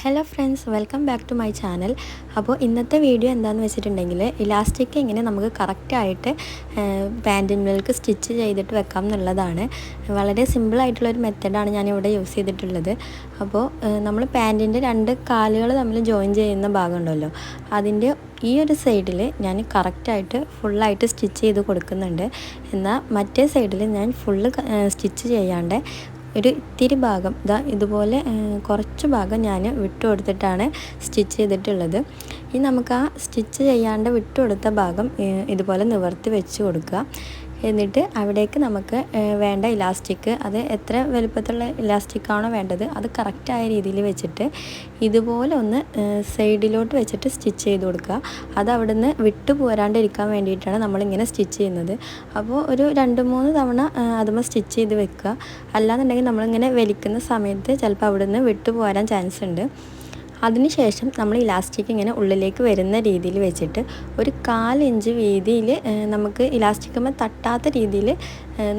Hello friends welcome back to my channel അപ്പോൾ ഇന്നത്തെ video എന്താണെന്ന് വെച്ചിട്ടുണ്ടെങ്കിൽ ഇലാസ്റ്റിക് എങ്ങനെ നമുക്ക് കറക്റ്റായിട്ട് പാന്റിനുകൾക്ക് സ്റ്റിച്ച് ചെയ്തിട്ട് വെക്കാം എന്നുള്ളതാണ്. വളരെ സിമ്പിളായിട്ടുള്ളൊരു മെത്തഡാണ് ഞാനിവിടെ യൂസ് ചെയ്തിട്ടുള്ളത്. അപ്പോൾ നമ്മൾ പാന്റിന്റെ രണ്ട് കാലുകൾ തമ്മിൽ ജോയിൻ ചെയ്യുന്ന ഭാഗമുണ്ടല്ലോ. അതിന്റെ ഈ ഒരു സൈഡിൽ ഞാൻ കറക്റ്റായിട്ട് ഫുള്ളായിട്ട് സ്റ്റിച്ച് ചെയ്ത് കൊടുക്കുന്നുണ്ട്. എന്നാൽ മറ്റേ സൈഡിൽ ഞാൻ ഫുള്ള് സ്റ്റിച്ച് ചെയ്യാണ്ട് ഒരു ഇത്തിരി ഭാഗം. ഇതാ ഇതുപോലെ കുറച്ച് ഭാഗം ഞാൻ വിട്ടു കൊടുത്തിട്ടാണ് സ്റ്റിച്ച് ചെയ്തിട്ടുള്ളത്. ഇനി നമുക്ക് ആ സ്റ്റിച്ച് ചെയ്യാണ്ട് വിട്ടു കൊടുത്ത ഭാഗം ഇതുപോലെ നിവർത്തി വെച്ച് കൊടുക്കുക. എന്നിട്ട് അവിടേക്ക് നമുക്ക് വേണ്ട ഇലാസ്റ്റിക്. അത് എത്ര വലുപ്പത്തിലുള്ള ഇലാസ്റ്റിക്കാണോ വേണ്ടത് അത് കറക്റ്റായ രീതിയിൽ വെച്ചിട്ട് ഇതുപോലെ ഒന്ന് സൈഡിലോട്ട് വെച്ചിട്ട് സ്റ്റിച്ച് ചെയ്ത് കൊടുക്കുക. അത് അവിടെ നിന്ന് വിട്ടു പോരാണ്ടിരിക്കാൻ വേണ്ടിയിട്ടാണ് നമ്മളിങ്ങനെ സ്റ്റിച്ച് ചെയ്യുന്നത്. അപ്പോൾ ഒരു രണ്ട് മൂന്ന് തവണ അതുമ്പോൾ സ്റ്റിച്ച് ചെയ്ത് വെക്കുക. അല്ലാന്നുണ്ടെങ്കിൽ നമ്മളിങ്ങനെ വലിക്കുന്ന സമയത്ത് ചിലപ്പോൾ അവിടെ നിന്ന് വിട്ടു പോരാൻ ചാൻസ് ഉണ്ട് അതിനുശേഷം നമ്മൾ ഇലാസ്റ്റിക് ഇങ്ങനെ ഉള്ളിലേക്ക് വരുന്ന രീതിയിൽ വെച്ചിട്ട് ഒരു കാലിഞ്ച് വീതിയിൽ നമുക്ക് ഇലാസ്റ്റിക്കുമ്പോൾ തട്ടാത്ത രീതിയിൽ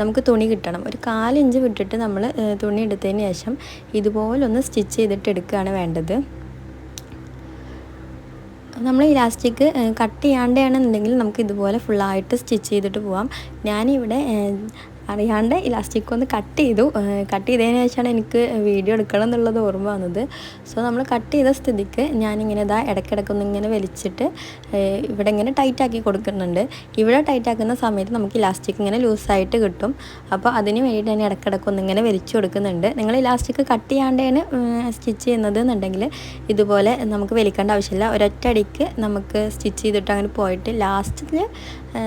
നമുക്ക് തുണി കിട്ടണം. ഒരു കാലിഞ്ച് വിട്ടിട്ട് നമ്മൾ തുണി എടുത്തതിന് ശേഷം ഇതുപോലൊന്ന് സ്റ്റിച്ച് ചെയ്തിട്ട് എടുക്കുകയാണ് വേണ്ടത്. നമ്മൾ ഇലാസ്റ്റിക് കട്ട് ചെയ്യാണ്ടാണെന്നുണ്ടെങ്കിൽ നമുക്ക് ഇതുപോലെ ഫുള്ളായിട്ട് സ്റ്റിച്ച് ചെയ്തിട്ട് പോവാം. ഞാനിവിടെ അറിയാണ്ട് ഇലാസ്റ്റിക് ഒന്ന് കട്ട് ചെയ്തു. കട്ട് ചെയ്തതിന് ശേഷമാണ് എനിക്ക് വീഡിയോ എടുക്കണം എന്നുള്ളത് ഓർമ്മ വന്നത്. സോ നമ്മൾ കട്ട് ചെയ്ത സ്ഥിതിക്ക് ഞാനിങ്ങനെ ഇതാ ഇടയ്ക്കിടയ്ക്ക് ഒന്ന് ഇങ്ങനെ വലിച്ചിട്ട് ഇവിടെ ഇങ്ങനെ ടൈറ്റ് ആക്കി കൊടുക്കുന്നുണ്ട്. ഇവിടെ ടൈറ്റ് ആക്കുന്ന സമയത്ത് നമുക്ക് ഇലാസ്റ്റിക് ഇങ്ങനെ ലൂസായിട്ട് കിട്ടും. അപ്പോൾ അതിന് വേണ്ടിയിട്ട് ഞാൻ ഇടയ്ക്കിടയ്ക്കൊന്ന് ഇങ്ങനെ വലിച്ചു കൊടുക്കുന്നുണ്ട്. നിങ്ങൾ ഇലാസ്റ്റിക് കട്ട് ചെയ്യാണ്ടാണ് സ്റ്റിച്ച് ചെയ്യുന്നത് എന്നുണ്ടെങ്കിൽ ഇതുപോലെ നമുക്ക് വലിക്കേണ്ട ആവശ്യമില്ല. ഒരൊറ്റടിക്ക് നമുക്ക് സ്റ്റിച്ച് ചെയ്തിട്ട് അങ്ങനെ പോയിട്ട് ലാസ്റ്റിൽ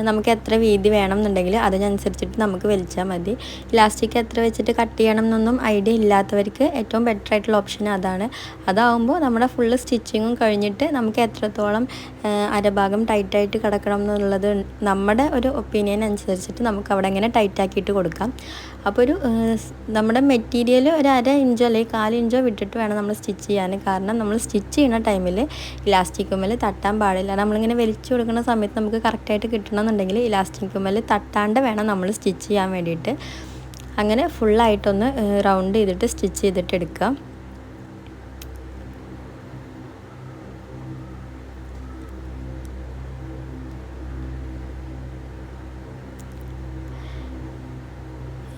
നമുക്ക് എത്ര വീതി വേണം എന്നുണ്ടെങ്കിൽ അതിനനുസരിച്ചിട്ട് നമുക്ക് വലിച്ചാൽ മതി. ഇലാസ്റ്റിക് എത്ര വെച്ചിട്ട് കട്ട് ചെയ്യണം എന്നൊന്നും ഐഡിയ ഇല്ലാത്തവർക്ക് ഏറ്റവും ബെറ്റർ ആയിട്ടുള്ള ഓപ്ഷൻ അതാണ്. അതാവുമ്പോൾ നമ്മുടെ ഫുള്ള് സ്റ്റിച്ചിങ്ങും കഴിഞ്ഞിട്ട് നമുക്ക് എത്രത്തോളം അരഭാഗം ടൈറ്റായിട്ട് കിടക്കണം എന്നുള്ളത് നമ്മുടെ ഒരു ഒപ്പീനിയൻ അനുസരിച്ചിട്ട് നമുക്ക് അവിടെ ഇങ്ങനെ ടൈറ്റാക്കിയിട്ട് കൊടുക്കാം. അപ്പോൾ ഒരു നമ്മുടെ മെറ്റീരിയൽ ഒരു അര ഇഞ്ചോ അല്ലെങ്കിൽ കാൽ ഇഞ്ചോ വിട്ടിട്ട് വേണം നമ്മൾ സ്റ്റിച്ച് ചെയ്യാൻ. കാരണം നമ്മൾ സ്റ്റിച്ച് ചെയ്യുന്ന ടൈമിൽ ഇലാസ്റ്റിക് ഇലാസ്റ്റിക്കുമ്മൽ തട്ടാൻ പാടില്ല. നമ്മളിങ്ങനെ വലിച്ചു കൊടുക്കുന്ന സമയത്ത് നമുക്ക് കറക്റ്റായിട്ട് കിട്ടണമെന്നുണ്ടെങ്കിൽ ഇലാസ്റ്റിക്കുമ്മൽ തട്ടാണ്ട് വേണം നമ്മൾ സ്റ്റിച്ച് ചെയ്യാൻ വേണ്ടിയിട്ട്. അങ്ങനെ ഫുള്ളായിട്ടൊന്ന് റൗണ്ട് ചെയ്തിട്ട് സ്റ്റിച്ച് ചെയ്തിട്ട് എടുക്കാം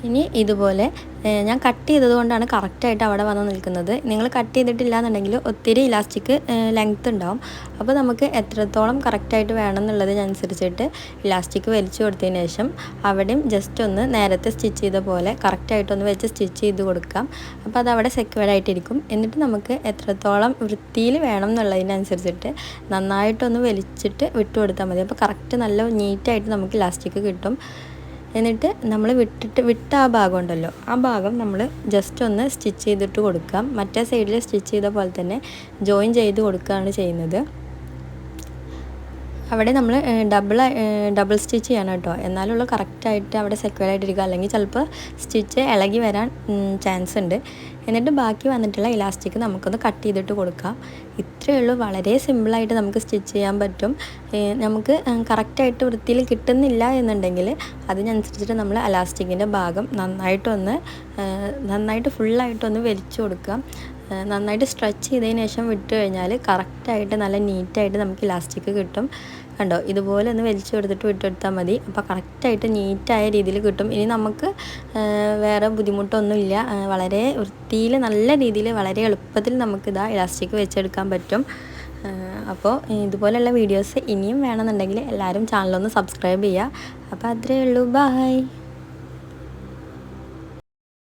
ഇനി ഇതുപോലെ ഞാൻ കട്ട് ചെയ്തതുകൊണ്ടാണ് കറക്റ്റായിട്ട് അവിടെ വന്ന് നിൽക്കുന്നത്. നിങ്ങൾ കട്ട് ചെയ്തിട്ടില്ല എന്നുണ്ടെങ്കിൽ ഒത്തിരി ഇലാസ്റ്റിക് ലെങ്ത്ത് ഉണ്ടാവും. അപ്പോൾ നമുക്ക് എത്രത്തോളം കറക്റ്റായിട്ട് വേണം എന്നുള്ളതിനനുസരിച്ചിട്ട് ഇലാസ്റ്റിക് വലിച്ചു കൊടുത്തതിന് ശേഷം അവിടെയും ജസ്റ്റ് ഒന്ന് നേരത്തെ സ്റ്റിച്ച് ചെയ്ത പോലെ കറക്റ്റായിട്ടൊന്ന് വെച്ച് സ്റ്റിച്ച് ചെയ്ത് കൊടുക്കാം. അപ്പോൾ അത് അവിടെ സെക്യൂർഡ് ആയിട്ടിരിക്കും. എന്നിട്ട് നമുക്ക് എത്രത്തോളം വൃത്തിയിൽ വേണം എന്നുള്ളതിനനുസരിച്ചിട്ട് നന്നായിട്ടൊന്ന് വലിച്ചിട്ട് വിട്ടു കൊടുത്താൽ മതി. അപ്പോൾ കറക്റ്റ് നല്ല നീറ്റായിട്ട് നമുക്ക് ഇലാസ്റ്റിക് കിട്ടും. എന്നിട്ട് നമ്മൾ വിട്ടിട്ട് വിട്ട ആ ഭാഗം ഉണ്ടല്ലോ ആ ഭാഗം നമ്മൾ ജസ്റ്റ് ഒന്ന് സ്റ്റിച്ച് ചെയ്തിട്ട് കൊടുക്കാം. മറ്റേ സൈഡിൽ സ്റ്റിച്ച് ചെയ്ത പോലെ തന്നെ ജോയിൻ ചെയ്ത് കൊടുക്കുകയാണ് ചെയ്യുന്നത്. അവിടെ നമ്മൾ ഡബിൾ ഡബിൾ സ്റ്റിച്ച് ചെയ്യണം കേട്ടോ. എന്നാലുള്ള കറക്റ്റായിട്ട് അവിടെ സെക്യൂർ ആയിട്ടിരിക്കുക. അല്ലെങ്കിൽ ചിലപ്പോൾ സ്റ്റിച്ച് ഇളകി വരാൻ ചാൻസ് ഉണ്ട്. എന്നിട്ട് ബാക്കി വന്നിട്ടുള്ള ഇലാസ്റ്റിക് നമുക്കൊന്ന് കട്ട് ചെയ്തിട്ട് കൊടുക്കാം. ഇത്രയേ ഉള്ളൂ. വളരെ സിമ്പിളായിട്ട് നമുക്ക് സ്റ്റിച്ച് ചെയ്യാൻ പറ്റും. നമുക്ക് കറക്റ്റായിട്ട് വൃത്തിയിൽ കിട്ടുന്നില്ല എന്നുണ്ടെങ്കിൽ അതിനനുസരിച്ചിട്ട് നമ്മൾ അലാസ്റ്റിക്കിന്റെ ഭാഗം നന്നായിട്ടൊന്ന് നന്നായിട്ട് ഫുള്ളായിട്ടൊന്ന് വലിച്ചു കൊടുക്കാം നന്നായിട്ട് സ്ട്രെച്ച് ചെയ്തതിന് ശേഷം വിട്ട് കഴിഞ്ഞാൽ കറക്റ്റായിട്ട് നല്ല നീറ്റായിട്ട് നമുക്ക് ഇലാസ്റ്റിക് കിട്ടും. കണ്ടോ ഇതുപോലെ ഒന്ന് വലിച്ചു കൊടുത്തിട്ട് വിട്ടെടുത്താൽ മതി. അപ്പോൾ കറക്റ്റായിട്ട് നീറ്റായ രീതിയിൽ കിട്ടും. ഇനി നമുക്ക് വേറെ ബുദ്ധിമുട്ടൊന്നുമില്ല. വളരെ വൃത്തിയിൽ നല്ല രീതിയിൽ വളരെ എളുപ്പത്തിൽ നമുക്കിതാ ഇലാസ്റ്റിക് വെച്ചെടുക്കാൻ പറ്റും. അപ്പോൾ ഇതുപോലെയുള്ള വീഡിയോസ് ഇനിയും വേണമെന്നുണ്ടെങ്കിൽ എല്ലാവരും ചാനലൊന്ന് സബ്സ്ക്രൈബ് ചെയ്യുക. അപ്പോൾ അത്രയേ ഉള്ളൂ. ബായ്